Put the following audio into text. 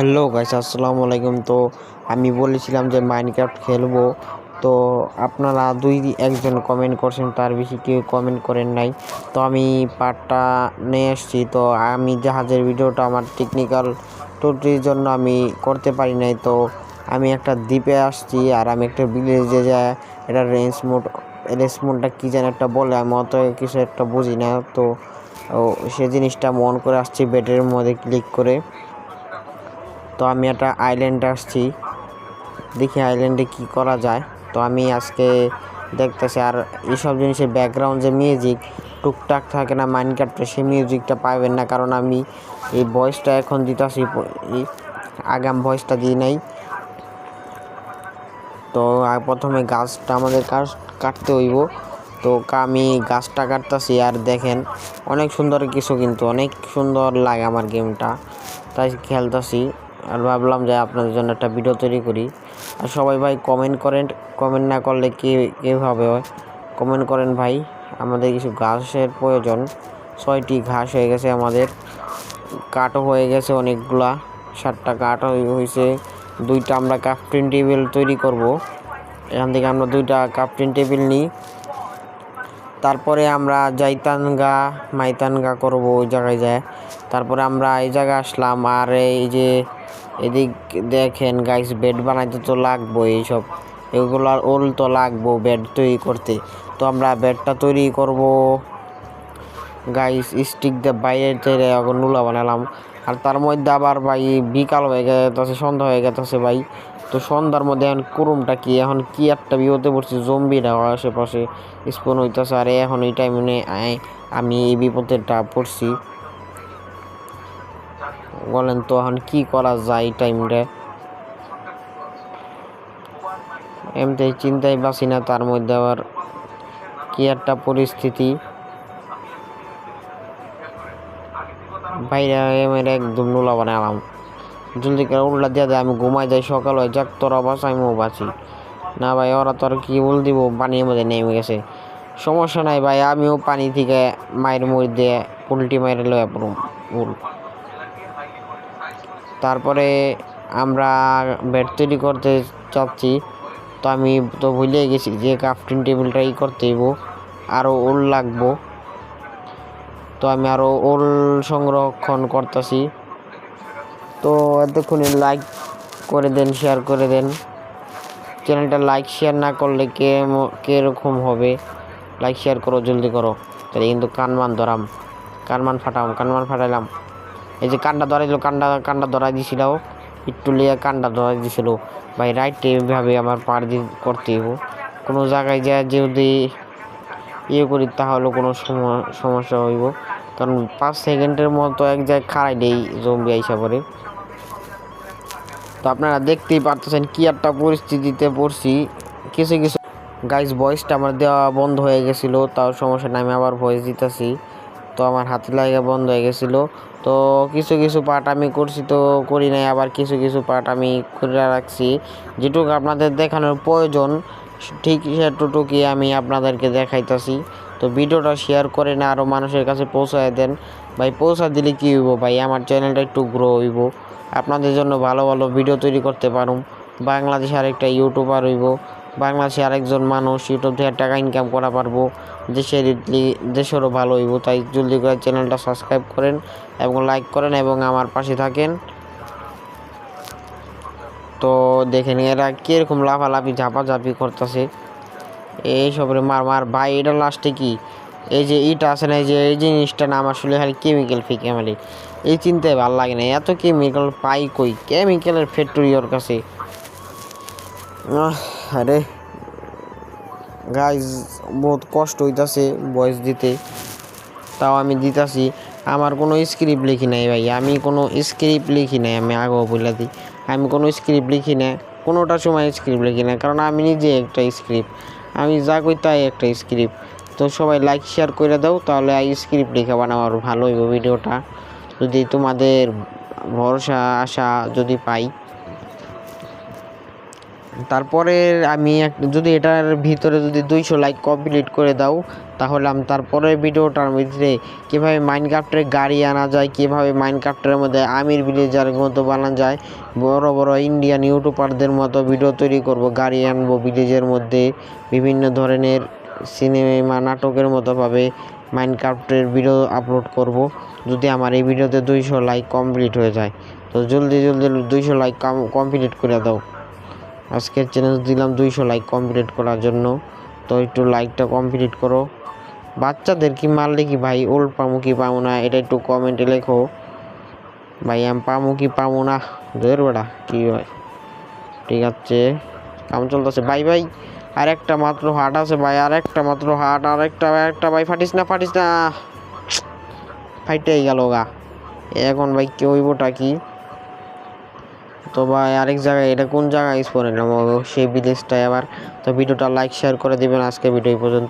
Hello guys আসসালামু আলাইকুম। তো আমি বলেছিলাম যে মাইনক্রাফট খেলব। তো আপনারা দুই একজন কমেন্ট করছেন, তার বেশি কেউ কমেন্ট করেন নাই। তো আমি পার্টটা নিয়ে এসেছি তো আমি জাহাজের ভিডিওটা, আমার টেকনিক্যাল ত্রুটির জন্য আমি করতে পারি নাই। তো আমি একটা দ্বীপে আসছি আর আমি একটা ভিলেজে যায়। এটা রেঞ্জ মোড রেঞ্জ মোডটা কী যেন একটা বলে, আমি অত কিছু একটা বুঝি না। তো সে জিনিসটা মন করে আসছি বেডের মধ্যে ক্লিক করে। তো আমি একটা আইল্যান্ডে আসছি। দেখি আইল্যান্ডে কি করা যায়। তো আমি আজকে দেখতেছি আর এইসব জিনিসের ব্যাকগ্রাউন্ড যে মিউজিক টুকটাক থাকে না মাইন্ড কাটতে সেই মিউজিকটা পাবেন না। কারণ আমি এই ভয়েসটা এখন দিতেছি আগাম ভয়েসটা দিই নাই। তো প্রথমে গাছটা আমাদের কাট- কাটতে হইব। তো আমি গাছটা কাটতেছি আর দেখেন, অনেক সুন্দর কিছু কিন্তু, অনেক সুন্দর লাগে আমার গেমটা তাই খেলতেছি। আর ভাবলাম যে আপনাদের জন্য একটা ভিডিও তৈরি করি। আর সবাই ভাই কমেন্ট করেন। কমেন্ট না করলে কে কীভাবে হয় কমেন্ট করেন ভাই। আমাদের কিছু ঘাসের প্রয়োজন। ছয়টি ঘাস হয়ে গেছে আমাদের। কাঠও হয়ে গেছে অনেকগুলা। সাতটা কাঠ হয়ে- হয়েছে। দুইটা আমরা ক্রাফটিং টেবিল তৈরি করব। এখান থেকে আমরা দুইটা ক্রাফটিং টেবিল নিই। তারপরে আমরা যাইতানগা মাইতানগা করব ওই জায়গায় যায়। তারপরে আমরা এই জায়গায় আসলাম, আর এই যে এদিক দেখেন গাইস বেড বানাইতে তো লাগবো এইসব। এগুলার ওল তো লাগবো বেড তৈরি করতে। তো আমরা বেডটা তৈরি করব। গাইস স্টিক দিয়ে বাইরে থেকে এখন নুলা বানালাম। আর তার মধ্যে আবার ভাই, বিকাল হয়ে গেছে, সন্ধ্যা হয়ে গেছে ভাই। তো সন্ধ্যার মধ্যে এখন কুরুমটা কি? এখন কি একটা বিপদে পড়ছি জম্বিরা আশেপাশে স্পন হইতেছে। আর এখন এই টাইমে আমি এই বিপদেরটা পড়ছি। বলেন তো এখন কি করা যায় টাইমটা এমনি চিন্তাই বাসি না, তার মধ্যে আবার কি একটা পরিস্থিতি। বাইরে মেরে একদম নোলা বানালাম জলদি করে উল্টা দিয়ে দেয়, আমি ঘুমাই যাই সকাল হয়ে যাক তোরা বাস আমিও বাঁচি। না ভাই, ওরা তোর কি বল দিব, পানির মধ্যে নেমে গেছে। সমস্যা নাই ভাই, আমিও পানি থেকে মায়ের মধ্যে উল্টি মাইরে লয়ে পড়ুম তারপরে আমরা বেড তৈরি করতে চাচ্ছি, তো আমি তো ভুলে গেছি যে ক্রাফটিং টেবিলটা ই করতে হইব আরও ওল লাগবো। তো আমি আরও ওল সংরক্ষণ করতেছি। তো এতক্ষণে লাইক করে দেন শেয়ার করে দেন। চ্যানেলটা লাইক শেয়ার না করলে কে কীরকম হবে? লাইক শেয়ার করো, জলদি করো। তাহলে কিন্তু কানমান ধরাম কানমান ফাটাম কানমান ফাটাইলাম। এই যে কান্ডা ধরাইছিল কান্ডা কান্ডা ধরাই দিছিল একটু লিয়ে কান্ডা ধরাই দিছিল। ভাই রাইট এইভাবে আমার পার দিয়ে করতে হইব। কোনো জায়গায় যা যদি ইয়ে করি, তাহলে কোনো সম- সমস্যা হইব। কারণ পাঁচ সেকেন্ডের মতো এক জায়গায় খাড়াইলেই জম্বি আইসা পড়ে। তো আপনারা দেখতেই পারতেছেন কি একটা পরিস্থিতিতে পড়ছি। কিছু কিছু গাইস ভয়েসটা আমার দেওয়া বন্ধ হয়ে গেছিল, তাও সমস্যা নাই, আমি আবার ভয়েস দিতেছি। তো আমার হাতে লাগা বন্ধ হয়ে গেছিল। তো কিছু কিছু পার্ট আমি করছি তো করি নাই, আবার কিছু কিছু পার্ট আমি করে রাখছি। যেটুকু আপনাদের দেখানোর প্রয়োজন, ঠিক সেটুকুই আমি আপনাদেরকে দেখাইতেছি। তো ভিডিওটা শেয়ার করে না আরও মানুষের কাছে পৌঁছায় দেন। ভাই, পৌঁছা দিলে কী হইব ভাই? আমার চ্যানেলটা একটু গ্রো হইব। আপনাদের জন্য ভালো ভালো ভিডিও তৈরি করতে পারুম। বাংলাদেশে আরেকটা ইউটিউবার হইব। বাংলাদেশে আরেকজন মানুষ ইউটিউব থেকে টাকা ইনকাম করা পারব দেশের লি- দেশেরও ভালো হইব। তাই জলদি করে চ্যানেলটা সাবস্ক্রাইব করেন এবং লাইক করেন এবং আমার পাশে থাকেন। তো দেখেন এরা কীরকম লাফালাফি, ঝাপাঝাপি করতেছে। এইসবের মার মার, ভাই, এটা লাস্টে কি? এই যে ইটা আছে না, এই যে এই জিনিসটা না, আমার আসলে খালি কেমিক্যাল ফিকে মানে এই চিন্তায় ভালো লাগে না, এত কেমিক্যাল পাই কই? কেমিক্যালের ফ্যাক্টরি ওর কাছে। আরে। গাইজ বহুত কষ্ট হইতাছে বয়স দিতে। তাও আমি দিতাছি। আমার কোনো স্ক্রিপ্ট লিখি নাই ভাই। আমি কোনো স্ক্রিপ্ট লিখি নাই, আমি আগেও বলে দিই। আমি কোনো স্ক্রিপ্ট লিখি না কোনোটা সময় স্ক্রিপ্ট লিখি না কারণ আমি নিজে একটা স্ক্রিপ্ট আমি যা কই তাই একটা স্ক্রিপ্ট তো সবাই লাইক শেয়ার করে দাও, তাহলে স্ক্রিপ্ট লিখে বানাবো আরও ভালো হইব ভিডিওটা। যদি তোমাদের ভরসা, আশা যদি পাই তারপরে আমি এক- যদি এটার ভিতরে যদি দুইশো লাইক কমপ্লিট করে দাও, তাহলে আমি তারপরে ভিডিওটার মধ্যে কীভাবে মাইনক্রাফ্টের গাড়ি আনা যায়, কীভাবে মাইনক্রাফ্টের মধ্যে আমির ভিলেজার মতো বানানো যায়, বড় বড় ইন্ডিয়ান ইউটিউবারদের মতো ভিডিও তৈরি করব, গাড়ি আনব ভিলেজের মধ্যে, বিভিন্ন ধরনের সিনেমা নাটকের মতো ভাবে মাইনক্রাফ্টের ভিডিও আপলোড করব, যদি আমার এই ভিডিওতে দুইশো লাইক কমপ্লিট হয়ে যায়। তো জলদি জলদি দুইশো লাইক কমপ্লিট করে দাও। আজকের চ্যালেঞ্জ দিলাম দুইশো লাইক কমপ্লিট করার জন্য। তো একটু লাইকটা কমপ্লিট করো। বাচ্চাদের কি মারলে কি ভাই? ওল্ড পামু কি পামু না? এটা একটু কমেন্টে লেখো। ভাই, আমি পামু কি পামু না? ধর বেটা, কি হয়? ঠিক আছে। কাম চলতেছে। ভাই ভাই আর একটা মাত্র হাট আছে ভাই আর একটা মাত্র হাট আর একটা একটা ভাই, ফাটিস না ফাটিস না। ফাইটাই গেল গা। এখন ভাই কি হইবটা কি? তো ভাই, আরেক জায়গায়, এটা কোন জায়গায় স্পোর্ট সেই বিদেশটায় আবার। তো ভিডিওটা লাইক শেয়ার করে দেবেন। আজকে ভিডিও পর্যন্ত।